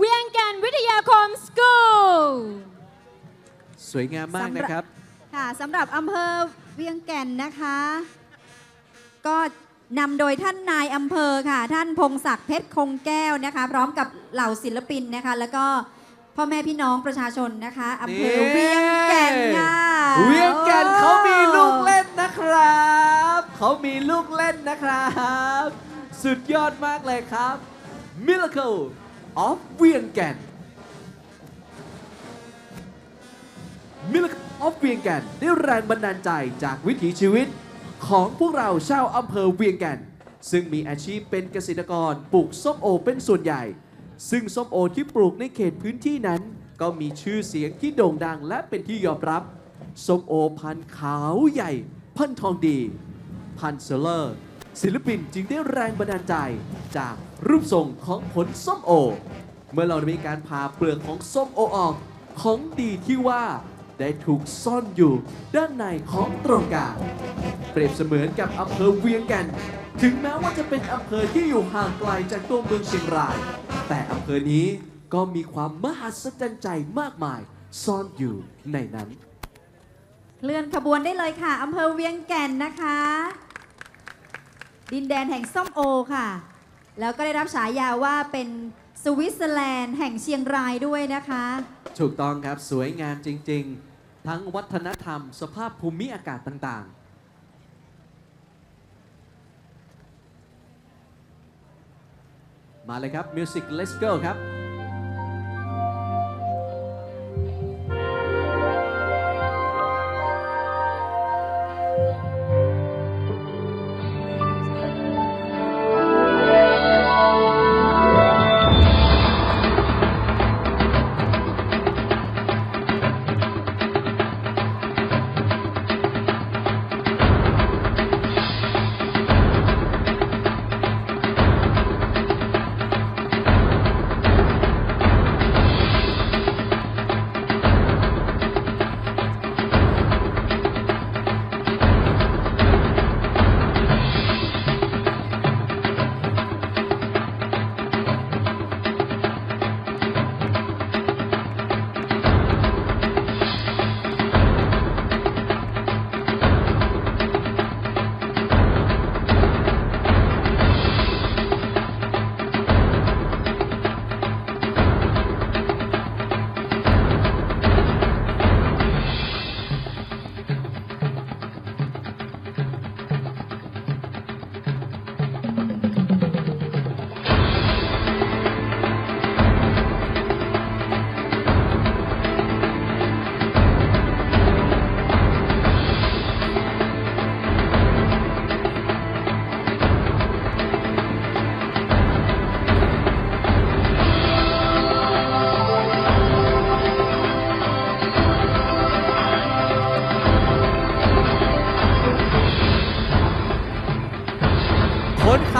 Vientiane Vitayakom School. สวยงามมากนะครับ ค่ะสำหรับอำเภอเวียงแก่นนะคะ ก็นำโดยท่านนายอำเภอค่ะ ท่านพงศักดิ์เพชรคงแก้วนะคะ พร้อมกับเหล่าศิลปินนะคะ แล้วก็พ่อแม่พี่น้องประชาชนนะคะอำเภอนี่เวียงแก่นค่ะเวียงแก่นโอ้เขามีลูกเล่นนะครับ เขามีลูกเล่นนะครับ สุดยอดมากเลยครับ Miracle of เวียงแก่น Miracle of เวียงแก่นได้แรงบันดาลใจจากวิถีชีวิต ของพวกเราชาวอำเภอเวียงแก่น ซึ่งมีอาชีพเป็นเกษตรกรปลูกส้มโอเป็นส่วนใหญ่ ซึ่งส้มโอที่ปลูกในเขตพื้นที่นั้น ก็มีชื่อเสียงที่โด่งดังและเป็นที่ยอมรับส้มโอพันขาวใหญ่ พันทองดี พันเซเลอร์ ศิลปินจึงได้แรงบันดาลใจจาก รูปทรงของผลส้มโอ เมื่อเราได้มีการผ่าเปลือกของส้มโอออกของดีที่ว่าได้ถูกซ่อนอยู่ด้านในของตรงกลางเปรียบเสมือนกับอำเภอเวียงแก่นถึงแม้ว่าจะเป็นอำเภอที่อยู่ห่างไกลจากตัวเมืองเชียงราย แต่อำเภอนี้ก็มีความมหัศจรรย์ใจมากมายซ่อนอยู่ในนั้น เลื่อนขบวนได้เลยค่ะอำเภอเวียงแก่นนะคะ ดินแดนแห่งส้มโอค่ะ แล้วก็ได้รับฉายาว่าเป็นสวิตเซอร์แลนด์แห่งเชียงรายด้วยนะคะ ถูกต้องครับสวยงามจริง ๆ ทั้งวัฒนธรรม สภาพภูมิอากาศต่างๆ มาเลยครับ Music Let's Go ครับ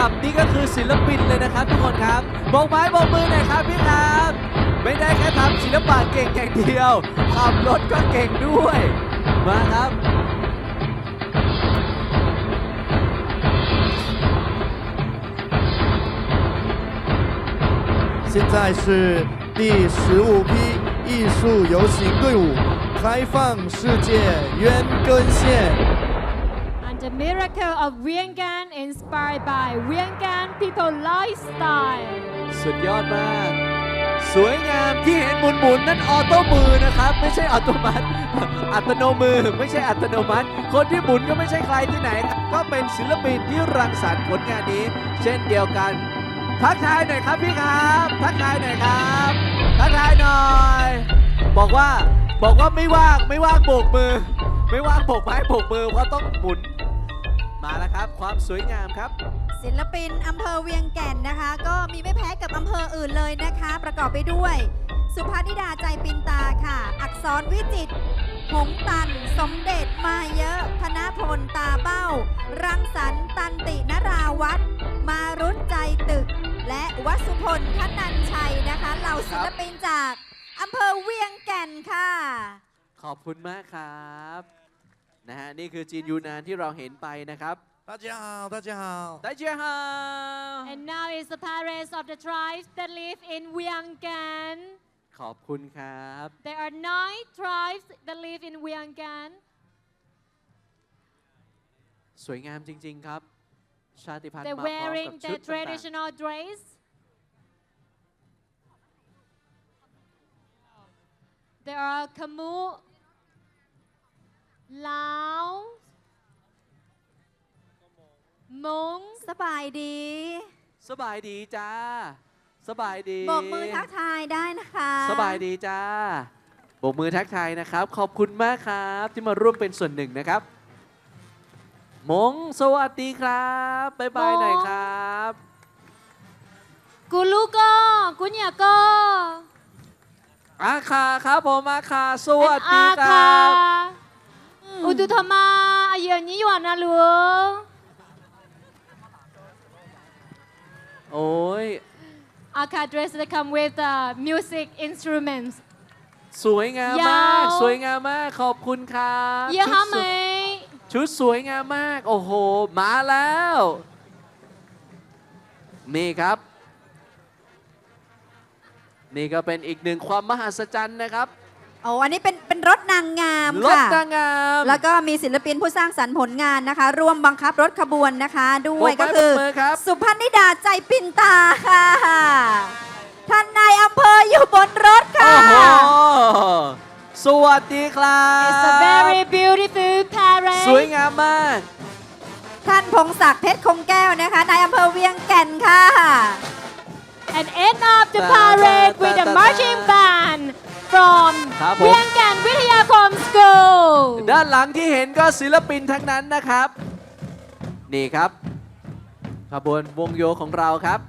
ขับนี่ก็คือศิลปินเลยนะครับทุกคนครับบอกไม้บอกมือหน่อยครับพี่ครับ ไม่ได้แค่ทำศิลปะเก่งอย่างเดียว ขับรถก็เก่งด้วย มาครับ 现在是第十五批艺术游行队伍开放世界渊根县。 The miracle of Vientiane inspired by Vientiane people lifestyle. สุดยอดมาก สวยงามที่เห็นหมุนหมุนๆนั่นออโต้มือนะครับ ไม่ใช่อัตโนมัติ อัตโนมือไม่ใช่อัตโนมัติ คนที่หมุนก็ไม่ใช่ใครที่ไหนครับก็เป็นศิลปินที่รังสรรค์ผลงานนี้ เช่นเดียวกัน ทักทายหน่อยครับพี่ครับ ทักทายหน่อยครับ ทักทายหน่อย บอกว่าบอกว่าไม่ว่างไม่ว่างโบกมือ ไม่ว่างโบกไม้โบกมือเพราะต้องหมุน มาแล้วครับ ความสวยงามครับ ศิลปินอำเภอเวียงแก่นนะคะ ก็มีไม่แพ้กับอำเภออื่นเลยนะคะ ประกอบไปด้วย สุภาธิดาใจปินตาค่ะ อักษรวิจิตรหงตัน สมเด็จมาเยอะ ธนพลตาเบ้า รังสรรค์ตันตินราวัตรมารุตใจตึก และวัสุพลทนันชัยนะคะ เหล่าศิลปินจากอำเภอเวียงแก่นค่ะ ขอบคุณมากครับ นะฮะนี่คือจีนยูนานที่เราเห็นไปนะครับ 大家好，大家好。 ได้เจียฮา And now is the parents of the tribes that live in Wianggan. ขอบคุณครับ There are nine tribes that live in Wianggan. สวยงามจริง ๆ ครับ ชาติพันธุ์ They're มาพร้อมกับ wearing ชุด their ต่าง traditional dress. There are Kamu, Lao, Mong, สบายดีๆสบายดีจ้า สบายดีโบกมือทักทายได้นะคะ สบายดีจ้าโบกมือทักทายนะครับ ขอบคุณมากครับ ที่มาร่วมเป็นส่วนหนึ่งนะครับ มงสวัสดีครับบ๊ายบายมง หน่อยครับ Gulugo, Gunyako, อาคาครับผมอาคาสวัส and ดีครับ Aka. Udutama, ayun yun na lu. โอ้ย Aka dress that come with uh, music instruments. สวยงามมาก ยาว สวยงามมาก ขอบคุณครับ Yeah, ชุดสวย mày. ชุดสวยงามมาก โอ้โห มาแล้วนี่ครับ นี่ก็เป็นอีกหนึ่งความมหัศจรรย์นะครับ โอ้อันนี้เป็นเป็น รถนางงามรถค่ะนางงามแล้วก็มีศิลปินผู้สร้างสรรค์ผลงานนะคะ ร่วมบังคับรถขบวนนะคะ ด้วยปรบไม้ก็คือปรบมือครับสุพันนิดาใจปินตาค่ะท่านนายอำเภออยู่บนรถโอ้ค่ะโหสวัสดีครับ It's a very beautiful สวย parade. งามมาก ท่านพงศักดิ์เพชรคงแก้วนะคะนายอำเภอเวียงแก่นค่ะ And end of the parade with a marching band from ครับผม Wianggan Vitayakom School. ด้านหลังที่เห็นก็ศิลปินทั้งนั้นนะครับ นี่ครับ ขบวนวงโยของเราครับ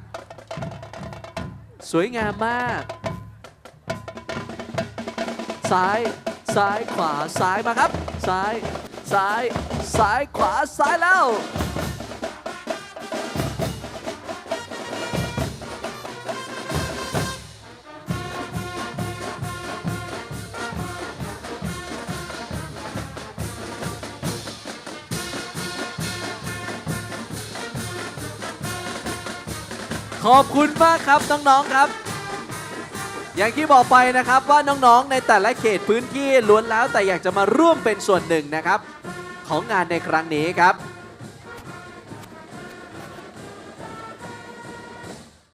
สวยงามมาก ซ้ายซ้ายขวาซ้ายมาครับ ซ้าย ซ้าย ซ้ายขวาซ้ายแล้ว ขอบคุณมากครับน้องๆครับ อย่างที่บอกไปนะครับว่าน้องๆ ในแต่ละเขตพื้นที่ล้วนแล้วแต่อยากจะมาร่วมเป็นส่วนหนึ่งนะครับ ของงานในครั้งนี้ครับ